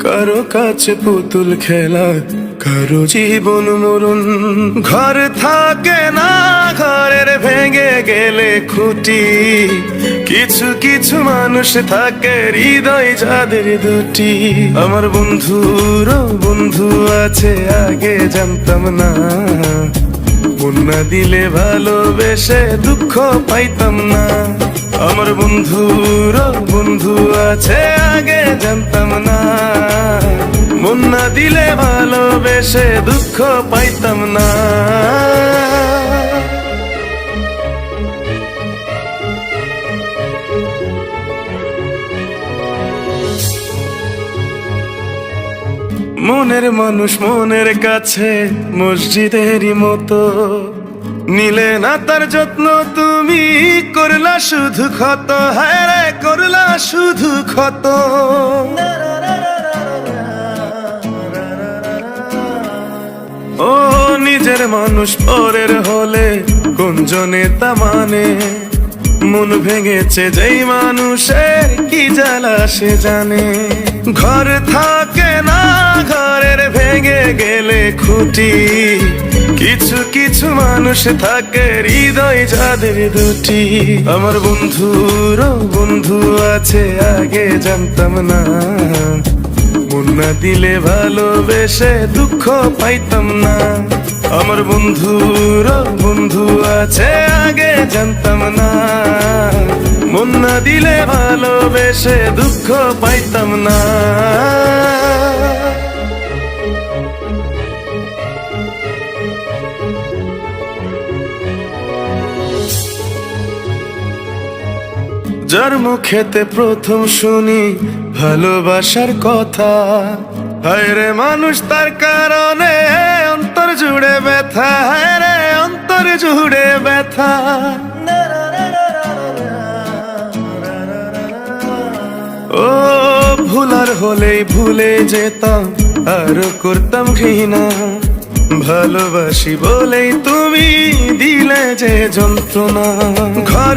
কারও কাছে পুতুল খেলা, কারও জীবন মরণ। ঘর থাকে না, ঘরের ভেঙে গেলে খুঁটি। কিছু কিছু মানুষ থাকে, হৃদয় যাদের দুটি। আমার বন্ধুর বন্ধু আছে, আগে জানতাম না। না দিলে ভালোবেসে দুঃখ পাইতাম না। আমার বন্ধুর বন্ধু আছে, আগে জানতাম না। ভালোবেসে দুঃখ পাইতাম না। মনের মানুষ মনের কাছে মসজিদেরই মতো। নিলে না তার যত্ন তুমি, করলা শুধু ক্ষত হ্যাঁ করলা শুধু ক্ষত। ও নিজের মানুষ পরের হলে কোনজনে তা মানে মন ভেঙেছে যেই মানুষের কি জ্বালা সে জানে। ঘর থাকে না, ঘরের ভেঙে গেলে খুঁটি। কিছু কিছু মানুষ থাকে, হৃদয় যাদের দুটি। আমার বন্ধুর বন্ধু আছে, আগে জানতাম না। মন না দিলে ভালোবেসে দুঃখ পাইতাম না। আমার বন্ধুর বন্ধু আছে, আগে জানতাম না। মন না দিলে ভালোবেসে দুঃখ পাইতাম না। যার মুখেতে প্রথম শুনি ভালোবাসার কথা। হায় রে মানুষ, তার কারণে অন্তর জুড়ে ব্যথা। হায় রে অন্তর জুড়ে ব্যথা। ও ভুলার হলেই ভুলে যেতাম, আর করতাম ঘৃণা। ভালোবাসি বলেই তুমি দিলে যে যন্ত্রণা। ঘর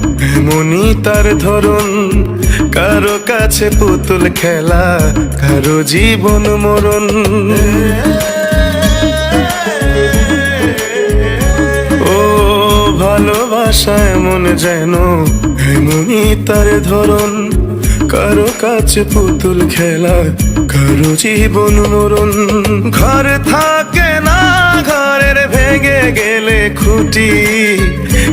এমনই তার ধরন, কারও কাছে পুতুল খেলা, কারও জীবন মরণ। ও ভালোবাসা এমন যেন, এমনই তার ধরন, কারও কাছে পুতুল খেলা, কারও জীবন মরণ। ঘর থাকে না, ঘরের ভেঙে গেলে খুঁটি